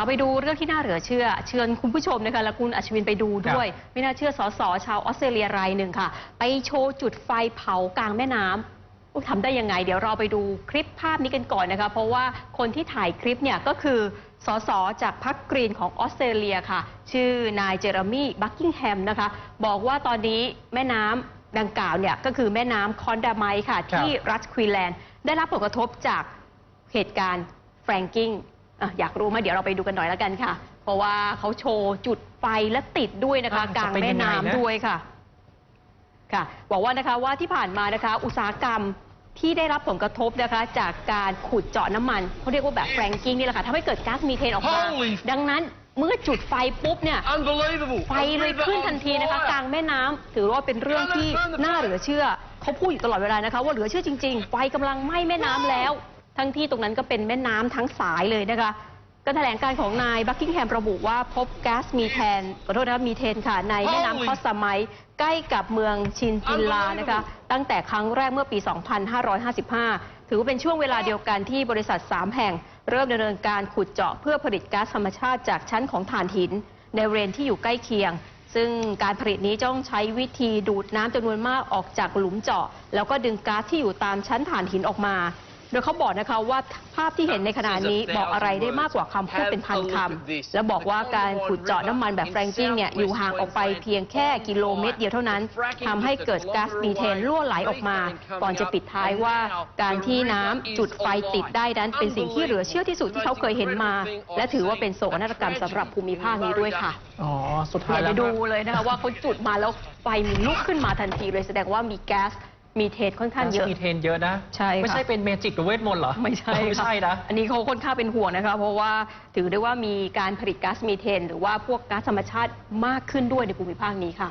เราไปดูเรื่องที่น่าเหลือเชื่อ เชิญคุณผู้ชมนะคะและคุณอัชวินไปดูด้วย ไม่น่าเชื่อสสชาวออสเตรเลียรายหนึ่งค่ะ ไปโชว์จุดไฟเผากลางแม่น้ำอุ๊ยทำได้ยังไง เดี๋ยวเราไปดูคลิปภาพนี้กันก่อนนะคะ เพราะว่าคนที่ถ่ายคลิปเนี่ยก็คือสสจากพรรคกรีนของออสเตรเลียค่ะ ชื่อนายเจอร์มี่บักกิงแฮมนะคะ บอกว่าตอนนี้แม่น้ำดังกล่าวเนี่ยก็คือแม่น้ำคอนดาไมค่ะครับที่รัฐควีนแลนด์ได้รับผลกระทบจากเหตุการณ์แฟรงกิ้ง อะอยากรู้ไหมเดี๋ยวเราไปดูกันหน่อยแล้วกันค่ะ เพราะว่าเขาโชว์จุดไฟและติดด้วยนะคะอะกลางจะเป็นแม่ยังไงน้ำนะด้วยค่ะ ค่ะบอกว่านะคะว่าที่ผ่านมานะคะ อุตสาหกรรมที่ได้รับผลกระทบนะคะ จากการขุดเจาะน้ำมันเขาเรียกว่าแบบแฟรงกิ้งนี่แหละค่ะทำให้เกิดก๊าซมีเทนออกมา Holy ดังนั้นเมื่อจุดไฟปุ๊บเนี่ย Unbelievable. ไฟเลยขึ้นทันทีนะคะ กลางแม่น้ำถือว่าเป็นเรื่องที่น่าเหลือเชื่อเขาพูดอยู่ตลอดเวลานะคะ ว่าเหลือเชื่อจริง ๆ ไฟกำลังไหม้แม่น้ำแล้ว ทั้งที่ตรงนั้นก็เป็นแม่น้ำทั้งสายเลยนะคะการแถลงการของนายบักกิงแฮมระบุว่าพบก๊าซมีแทนขอโทษนะครับมีเทนค่ะในแม่น้ำคอสไมใกล้กับเมืองชินจินลานะคะ ตั้งแต่ครั้งแรกเมื่อปี 2555 ถือว่าเป็นช่วงเวลาเดียวกันที่บริษัท 3 แห่ง เริ่มดำเนินการขุดเจาะเพื่อผลิตก๊าซธรรมชาติจากชั้นของถ่านหิน ในบริเวณที่อยู่ใกล้เคียง ซึ่งการผลิตนี้ต้องใช้วิธีดูดน้ำจำนวนมากออกจากหลุมเจาะ แล้วก็ดึงก๊าซที่อยู่ตามชั้นถ่านหินออกมา โดยเขาบอกนะคะว่าภาพที่เห็นในขณะนี้บอกอะไรได้มากกว่าคำพูดเป็นพันคำและบอกว่าการขุดเจาะน้ำมันแบบแฟรงกิ้งเนี่ยอยู่ห่างออกไปเพียงแค่กิโลเมตรเดียวเท่านั้นทำให้เกิดก๊าซมีเทนรั่วไหลออกมา ก่อนจะปิดท้ายว่า การที่น้ำจุดไฟติดได้นั้นเป็นสิ่งที่เหลือเชื่อที่สุดที่เขาเคยเห็นมา และถือว่าเป็นโศกนาฏกรรมสำหรับภูมิภาคนี้ด้วยค่ะอ๋อสุดท้ายเดี๋ยวแล้ไปวดูเลยนะคะว่าเขาจุดมาแล้วไฟมีลุกขึ้นมาทันทีเลยแสดงว่ามีแก๊ส มีเทนค่อนข้างเยอะ มีเทนเยอะนะใช่ค่ะ ไม่ใช่เป็นเมจิกหรือเวทมนต์เหรอไม่ใช่ไม่ใช่ค่นะ อันนี้เขาค่อนข้างเป็นห่วงนะคะเพราะว่าถือได้ว่ามีการผลิตก๊าซมีเทน หรือว่าพวกก๊าซธรรมชาติมากขึ้นด้วยในภูมิภาคนี้ค่ะ